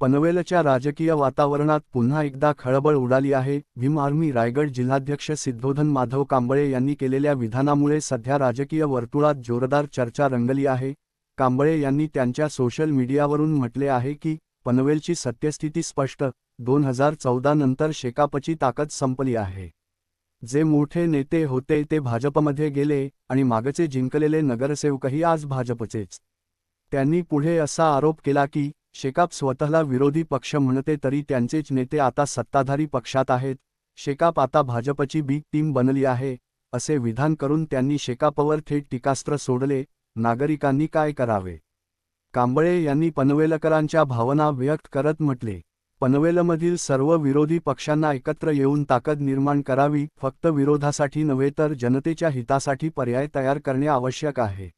पनवेलच्या राजकीय वातावरणात पुन्हा एकदा खळबळ उडाली आहे. भीम आर्मी रायगड जिल्हाध्यक्ष सिद्धोधन माधव कांबळे यांनी केलेल्या विधानामुळे सध्या राजकीय वर्तुळात जोरदार चर्चा रंगली आहे. कांबळे यांनी त्यांच्या सोशल मीडियावरून म्हटले आहे की पनवेलची सत्यस्थिती स्पष्ट. दोन हजार चौदा नंतर शेकापची ताकद संपली आहे. जे मोठे नेते होते ते भाजपमध्ये गेले आणि मागचे जिंकलेले नगरसेवकही आज भाजपचेच. त्यांनी पुढे असा आरोप केला की शेकाप स्वतःला विरोधी पक्ष म्हणते तरी त्यांचेच नेते आता सत्ताधारी पक्षात आहेत. शेकाप आता भाजपची बी टीम बनली आहे असे विधान करून त्यांनी शेकापवर थेट टीकास्त्र सोडले नागरिकांनी काय करावे? कांबळे यांनी पनवेलकरांच्या भावना व्यक्त करत म्हटले पनवेलमधील सर्व विरोधी पक्षांना एकत्र येऊन ताकद निर्माण करावी फक्त विरोधासाठी नव्हे तर जनतेच्या हितासाठी पर्याय तयार करणे आवश्यक आहे.